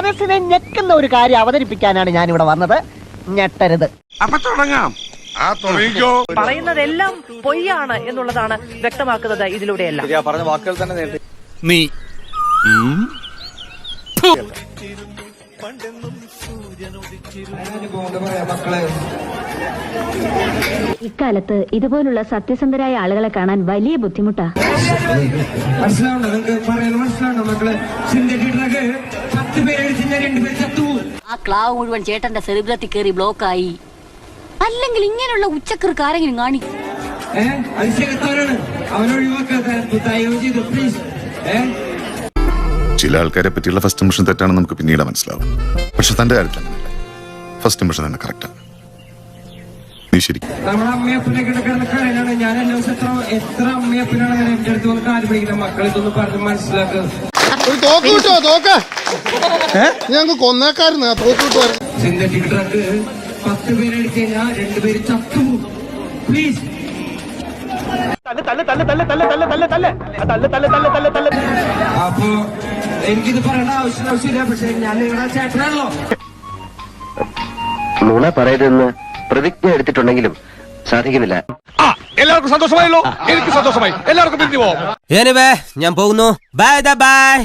മനസ്സിനെ ഞെക്കുന്ന ഒരു കാര്യം അവതരിപ്പിക്കാനാണ് ഞാൻ ഇവിടെ വന്നത്. ഞെട്ടരുത്. അപ്പൊ തുടങ്ങാം. ആ തുടങ്ങിക്കോ. പറയുന്നതെല്ലാം പൊയ്യാണ് എന്നുള്ളതാണ് വ്യക്തമാക്കുന്നത് ഇതിലൂടെയെല്ലാം. നീ. ഇക്കാലത്ത് ഇതുപോലുള്ള സത്യസന്ധരായ ആളുകളെ കാണാൻ വലിയ ബുദ്ധിമുട്ടാ. മനസ്സിലാവണ്ടോ നിങ്ങൾക്ക് പറയുന്നത് മനസ്സിലാവണ്ടോ മക്കളെ. ഡ്രഗ് പത്ത് പേരെടുത്ത് ഞാൻ രണ്ടുപേർ ചത്തു ആ ക്ലാവ് മുഴുവൻ ചേട്ടന്റെ സെറിബ്രത്തിൽ കയറി ബ്ലോക്കായി. അല്ലെങ്കിൽ ഇങ്ങനെയുള്ള ഉച്ചക്കർക്ക് ആരെങ്കിലും കാണിക്കും ഏഹ് അവനൊഴിവാക്കാത്ത പ്ലീസ് ഏഹ് ചില ആൾക്കാരെ പറ്റിയുള്ള ഫസ്റ്റ് ഇംപ്രഷൻ തെറ്റാണെന്ന് നമുക്ക് പിന്നീട് മനസ്സിലാവും. പക്ഷെ തന്റെ കാര്യത്തിൽ ഫസ്റ്റ് ഇംപ്രഷൻ തന്നെ കറക്റ്റാണ് നീ ശരി നമ്മുടെ അമ്മയപ്പനെ കിടക്കുന്ന കരയിലാണ്. ഞാൻ എല്ലാ ദിവസം എത്ര എത്ര അമ്മയപ്പനാണ് അങ്ങനെ എന്റെ അടുത്ത് വന്ന് കാൽ പിടിക്കുന്ന മക്കളെ ഇതൊന്ന് പറഞ്ഞ് മനസ്സിലാക്കുക ഒരു തോക്ക് കിട്ടോ തോക്ക്? ഞങ്ങൾക്ക് കൊന്നേക്കായിരുന്നു ആ തോക്ക് കിട്ടുമായിരുന്നു സിന്തറ്റിക് ഡ്രഗ് പത്ത് കഴിഞ്ഞാൽ രണ്ടുപേര് ചത്തു. പ്ലീസ് അപ്പോ എനിക്കിത് പറയേണ്ട ആവശ്യം ആവശ്യമില്ല പക്ഷെ ഞാൻ നിങ്ങളുടെ ചേട്ടനാണല്ലോ. നുണ പറയരുതെന്ന് പ്രതിജ്ഞ എടുത്തിട്ടുണ്ടെങ്കിലും സാധിക്കുന്നില്ല. എല്ലാവർക്കും സന്തോഷമായല്ലോ. എനിക്ക് സന്തോഷമായി. എല്ലാവർക്കും പിരിഞ്ഞു പോവാം. ഞാൻ പോകുന്നു. Bye bye